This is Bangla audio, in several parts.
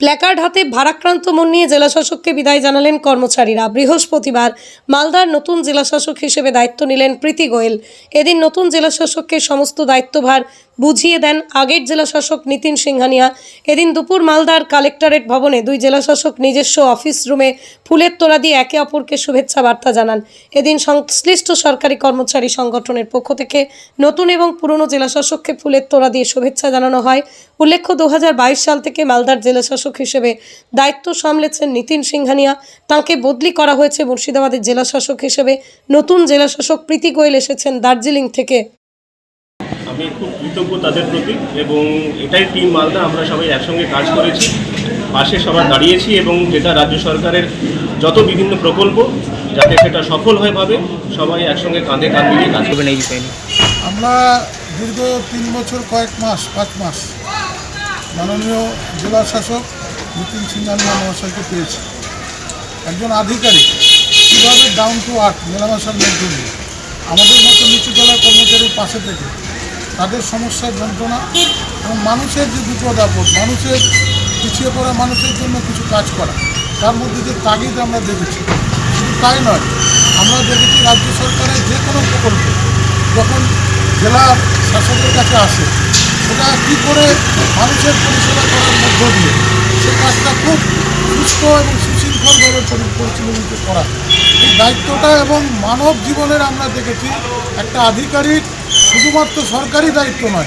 প্ল্যাকার্ড হাতে ভারাক্রান্ত মন নিয়ে জেলাশাসককে বিদায় জানালেন কর্মচারীরা। বৃহস্পতিবার মালদার নতুন জেলাশাসক হিসেবে দায়িত্ব নিলেন প্রীতি গোয়েল। এদিন নতুন জেলাশাসককে সমস্ত দায়িত্বভার বুঝিয়ে দেন আগের জেলাশাসক নিতিন সিংহানিয়া। এদিন দুপুর মালদার কালেক্টরেট ভবনে দুই জেলাশাসক নিজস্ব অফিস রুমে ফুলের তোড়া দিয়ে একে অপরকে শুভেচ্ছা বার্তা জানান। এদিন সংশ্লিষ্ট সরকারি কর্মচারী সংগঠনের পক্ষ থেকে নতুন এবং পুরনো জেলাশাসককে ফুলের তোড়া দিয়ে শুভেচ্ছা জানানো হয়। উল্লেখ্য দু হাজার বাইশ সাল থেকে মালদার জেলাশাসক হিসেবে দায়িত্ব সামলেছেন নিতিন সিংহানিয়া। তাঁকে বদলি করা হয়েছে মুর্শিদাবাদের জেলাশাসক হিসেবে। নতুন জেলাশাসক প্রীতি গোয়েল এসেছেন দার্জিলিং থেকে। আমি খুব কৃতজ্ঞ তাদের প্রতি এবং এটাই টিম মালদা আমরা সবাই একসঙ্গে কাজ করেছি পাশে সবার দাঁড়িয়েছি এবং যেটা রাজ্য সরকারের যত বিভিন্ন প্রকল্প যাতে সেটা সফল হয় ভাবে সবাই একসঙ্গে কাঁধে কাঁধ মিলিয়ে কাজ করবে। করবেন এই বিষয় আমরা দীর্ঘ তিন বছর কয়েক মাস পাঁচ মাস মাননীয় জেলা শাসক নিতিন সিংহানিয়া মহাশয়কে পেয়েছি। একজন আধিকারিক কীভাবে ডাউন টু আর্থ মেলামেশার মধ্য দিয়ে আমাদের মতো নিচু তলার কর্মচারীর পাশে থেকে তাদের সমস্যার যন্ত্রণা এবং মানুষের যে বিপদ আপদ মানুষের পিছিয়ে পড়া মানুষের জন্য কিছু কাজ করা, তার মধ্যে যে তাগিদ আমরা দেখেছি, শুধু তাই নয়, আমরা দেখেছি রাজ্য সরকারের যে কোনো প্রকল্প যখন জেলা শাসকের কাছে আসে, সেটা কী করে মানুষের পরিষেবা করার মধ্য দিয়ে সে কাজটা খুব সুস্থ এবং সুশৃঙ্খলভাবে পরি- পরিচালিত করা। এই দায়িত্বটা এবং মানব জীবনের আমরা দেখেছি, একটা আধিকারিক শুধুমাত্র সরকারি দায়িত্ব নয়,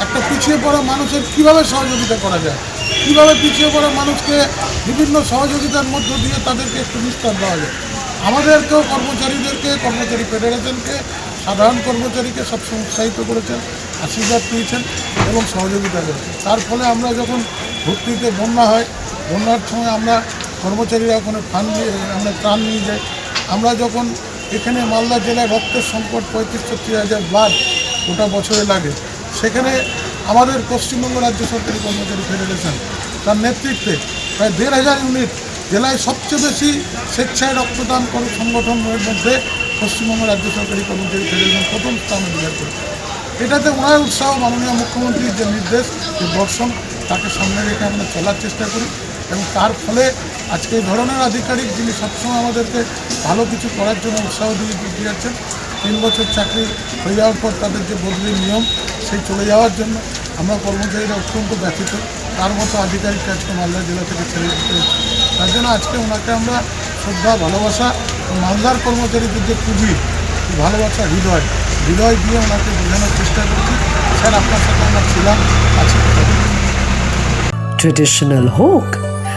একটা পিছিয়ে পড়া মানুষের কীভাবে সহযোগিতা করা যায়, কীভাবে পিছিয়ে পড়া মানুষকে বিভিন্ন সহযোগিতার মধ্য দিয়ে তাদেরকে একটু নিস্তার দেওয়া যায়। আমাদেরকেও কর্মচারীদেরকে, কর্মচারী ফেডারেশনকে, সাধারণ কর্মচারীকে সবসময় উৎসাহিত করেছেন, আশীর্বাদ পেয়েছেন এবং সহযোগিতা করেছেন। তার ফলে আমরা যখন ভর্তিতে বন্যা হয়, বন্যার সময় আমরা কর্মচারীরা ফান্ড নিয়ে আমরা ত্রাণ নিয়ে যাই আমরা যখন এখানে মালদা জেলায় রক্তের সংকট পঁয়ত্রিশ ছত্রিশ হাজার ব্লাড গোটা বছরে লাগে, সেখানে আমাদের পশ্চিমবঙ্গ রাজ্য সরকারি কর্মচারী ফেডারেশন তার নেতৃত্বে প্রায় দেড় হাজার ইউনিট জেলায় সবচেয়ে বেশি স্বেচ্ছায় রক্তদান করে সংগঠনের মধ্যে পশ্চিমবঙ্গ রাজ্য সরকারি কর্মচারী ফেডারেশন প্রথম স্থান অধিকার করেছে। এটাতে ওনার উৎসাহ মাননীয় মুখ্যমন্ত্রীর যে নির্দেশ, যে দর্শন তাকে সামনে রেখে আমরা চলার চেষ্টা করি। এবং তার ফলে আজকে এই ধরনের আধিকারিক যিনি সবসময় আমাদেরকে ভালো কিছু করার জন্য উৎসাহ দিয়ে দিয়ে যাচ্ছেন তিন বছর চাকরি হয়ে যাওয়ার পর তাদের যে বদলির নিয়ম, সেই চলে যাওয়ার জন্য আমরা কর্মচারীরা অত্যন্ত ব্যথিত। তার মতো আধিকারিক আজকে মালদা জেলা থেকে ছেড়ে দিতে তার জন্য আজকে ওনাকে আমরা শ্রদ্ধা, ভালোবাসা মালদার কর্মচারীদের যে পুঁজি ভালোবাসা, হৃদয় হৃদয় দিয়ে ওনাকে বোঝানোর চেষ্টা করছি। স্যার, আপনার সাথে আমরা ছিলাম আছি ট্রেডিশনাল হোক